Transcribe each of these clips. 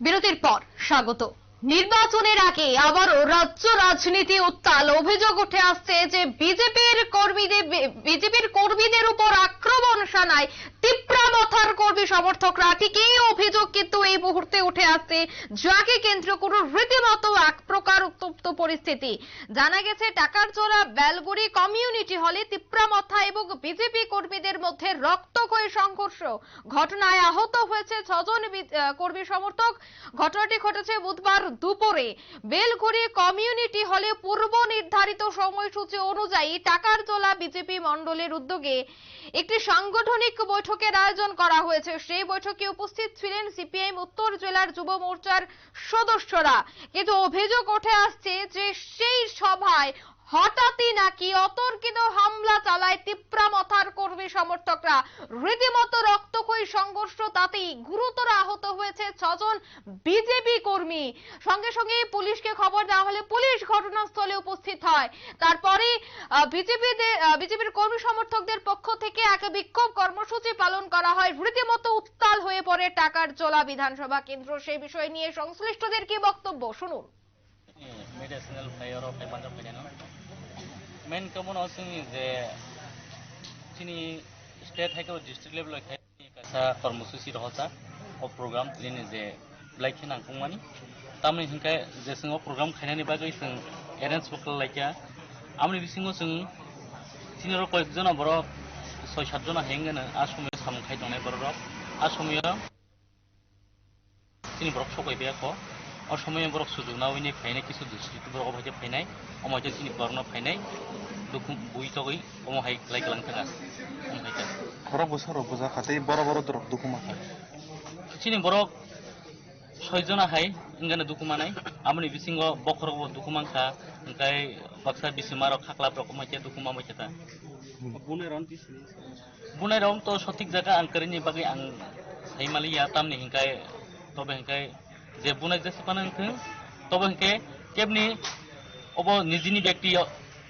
বিরতির পর স্বাগত। নির্বাচনের আগে আবারও রাজ্য রাজনীতি উত্তাল। অভিযোগ উঠে আসছে যে বিজেপির কর্মীদের বিজেপির কর্মীদের উপর আক্রমণ শানায় মথার সমর্থকরা ঠিক এই অভিযোগ, কিন্তু এই মুহূর্তে উঠে আসছে যাকে কেন্দ্র করে রীতিমতো এক প্রকার উত্তপ্ত পরিস্থিতি। জানা গেছে টাকারচোরা বেলগুড়ি কমিউনিটি হলে তিপ্রামথা এবং বিজেপি কর্মীদের মধ্যে রক্তক্ষয়ী সংঘর্ষ ঘটনায় আহত হয়েছে ছজন কর্মী সমর্থক। ঘটনাটি ঘটেছে বুধবার দুপুরে। বেলঘড়ি কমিউনিটি হলে পূর্ব নির্ধারিত সময়সূচি অনুযায়ী টাকারজোলা বিজেপি মণ্ডলের উদ্যোগে একটি সাংগঠনিক বৈঠকের আয়োজন করা হয়েছে। সেই বৈঠকে উপস্থিত ছিলেন সিপিআইএম উত্তর জেলার যুব মোর্চার সদস্যরা। কিন্তু অভিযোগ উঠে আসছে যে সেই সভায় হঠাৎই নাকি অতর্কিত হামলা চালায় তিপ্রা মথার কর্মী সমর্থকরা। রীতিমতো রক্তক্ষয়ী সংঘর্ষ তাতেই গুরুতর আহত হয়েছে ছজন বিজেপি কর্মী। সঙ্গে সঙ্গে পুলিশকে খবর দেওয়া হলে পুলিশ ঘটনাস্থলে উপস্থিত হয়। তারপরে বিজেপি বিজেপির কর্মী সমর্থকদের পক্ষ থেকে এক বিক্ষোভ কর্মসূচি পালন করা হয়। রীতিমতো উত্তাল হয়ে পড়ে টাকার জোলা বিধানসভা কেন্দ্র। সেই বিষয় নিয়ে সংশ্লিষ্টদের কি বক্তব্য? শুনুন। main common housing is there. Tini state high or district level like kasa karmususi rohsa or program tini is there. Like in Angkumani, Tamil Hinka, the single program Kanani Bagais and Errands Vocal like a Amri Singo Sung, Senior Question of Rob, so Shadona Hengen and Ashumi Samkai Donabar Rob, Ashumi তিনি ব্রক সকাইবে असमय बरक सुजुना उनि फैनाय किसु दुस्रितु बरक भाइजे फैनाय अमाइजे सिनि बरन फैनाय दुखु बुइ तगै अमहाय लाइ गलां थाङा अमहाय खर बोसोर बुजा खाते बर बर दरक दुखु माखा सिनि बरक सयजना हाय इंगाने दुखु मानाय आमनि बिसिंग बखर दुखु मांखा ओंखाय बाक्सा बिसिमार खाख्ला बरक माइजे दुखु मामाय था बुनाय रन बिसिनि बुनाय रन तो सठिक जागा आंकरिनि बागै आं सैमालिया तामनि हिंखाय तबे हिंखाय જે પુનઃજસીપાનન થયું તોબન કે કેમની ઓબો નિજીની વ્યક્તિ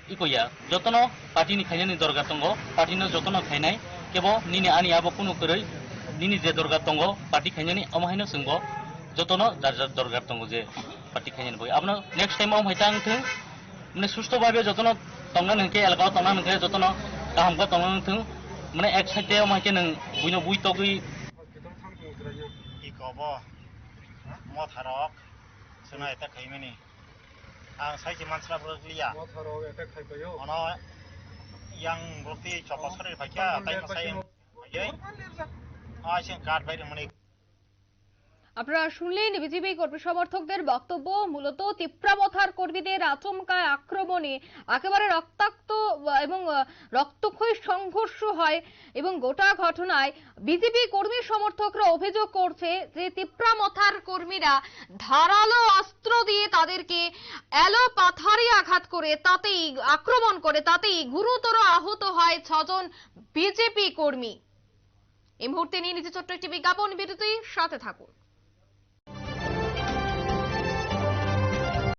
ইকইয়া যতন পাটিনি খাইনি দরগা তঙ্গ পাটিনো যতন খাইনাই কেব নিনি আনি আবো কোনো করেই নিনি যে দরগা তঙ্গ পাটি খাইনি অমাহাইনো সঙ্গ যতন যার যার দরগা তঙ্গ যে পাটি খাইনি বই। আপনার নেক্সট টাইম অমাইতা আংথে মানে সুস্থভাবে যতন তঙ্গা নকে এলাকা তঙ্গা নকে যতন কাহামগা তঙ্গা নথে মানে এক সাইডে অমাইকে নং বুইনো বুই তগই। কি কব? इकबो मथारक सोना एता खैमेनि आं साइजे मानसिफ्राबो लिया अन yang berarti coba sore baca tai masai ayai আইসে কাঠ বাইরে মানে আপনারা শুনলেন বিজেপি কর্মী সমর্থকদের বক্তব্য, মূলত তিপ্রামথার কর্মীদের আচমকা আক্রমণে একেবারে রক্তাক্ত এবং রক্তক্ষয়ী সংঘর্ষ হয় এবং গোটা ঘটনায় বিজেপি কর্মী সমর্থকরা অভিযোগ করছে যে তিপ্রামথার কর্মীরা ধারালো অস্ত্র দিয়ে তাদেরকে এলো পাথারি আঘাত করে, তাতেই আক্রমণ করে, তাতেই গুরুতর আহত হয় ছজন বিজেপি কর্মী। এই মুহূর্তে নিয়ে নিচে ছোট্ট একটি বিজ্ঞাপন বিরতি সাথে থাকুন।